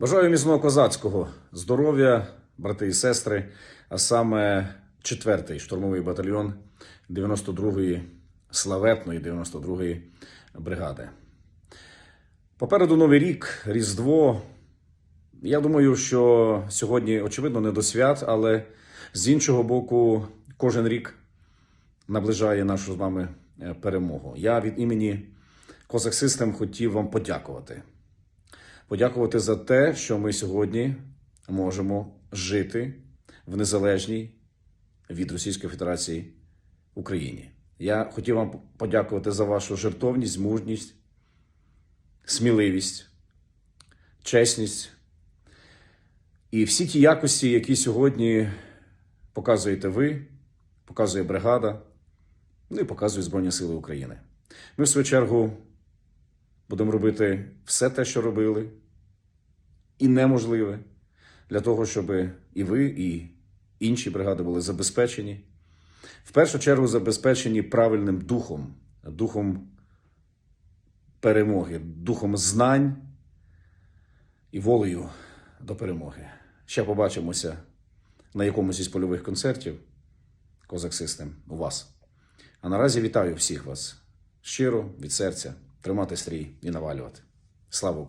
Бажаю міцного козацького здоров'я, брати і сестри, а саме 4-й штурмовий батальйон 92-ї славетної 92-ї бригади. Попереду Новий рік, Різдво. Я думаю, що сьогодні, очевидно, не до свят, але з іншого боку, кожен рік наближає нашу з вами е, перемогу. Я від імені Козак Систем хотів вам подякувати. Подякувати за те, що ми сьогодні можемо жити в незалежній від Російської Федерації Україні. Я хотів вам подякувати за вашу жертовність, мужність, сміливість, чесність і всі ті якості, які сьогодні показуєте ви, показує бригада, ну і показують Збройні Сили України. Ми, в свою чергу, будемо робити все те, що робили, і неможливе для того, щоб і ви, і інші бригади були забезпечені. В першу чергу забезпечені правильним духом, духом перемоги, духом знань і волею до перемоги. Ще побачимося на якомусь із польових концертів Козак Систем у вас. А наразі вітаю всіх вас щиро від серця, тримати стрій і навалювати. Слава Україні!